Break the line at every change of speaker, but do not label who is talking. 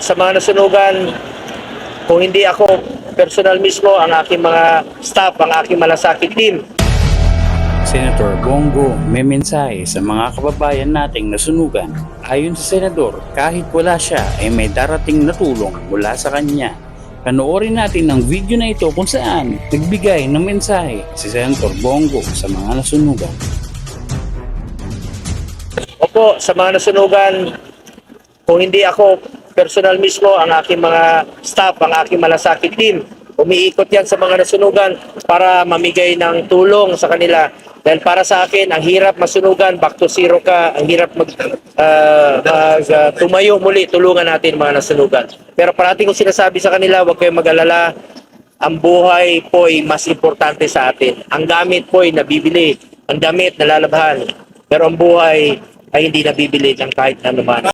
Sa mga nasunugan, kung hindi ako personal mismo, ang aking mga staff, ang aking malasakit team,
Senator Bongo may mensahe sa mga kababayan nating nasunugan. Ayon sa senador, kahit wala siya ay may darating na tulong mula sa kanya. Panoorin natin ang video na ito kung saan nagbigay ng mensahe si Senator Bongo sa mga nasunugan.
Opo, sa mga nasunugan, kung hindi ako personal mismo, ang aking mga staff, ang aking malasakit team, umiikot yan sa mga nasunugan para mamigay ng tulong sa kanila. Dahil para sa akin, ang hirap masunugan, back to zero ka, ang hirap mag, ah, mag ah, tumayo muli, tulungan natin mga nasunugan. Pero parating kong sinasabi sa kanila, huwag kayong mag-alala, ang buhay po ay mas importante sa atin. Ang gamit po ay nabibili, ang damit nalalabhan, pero ang buhay ay hindi nabibili ng kahit ano man.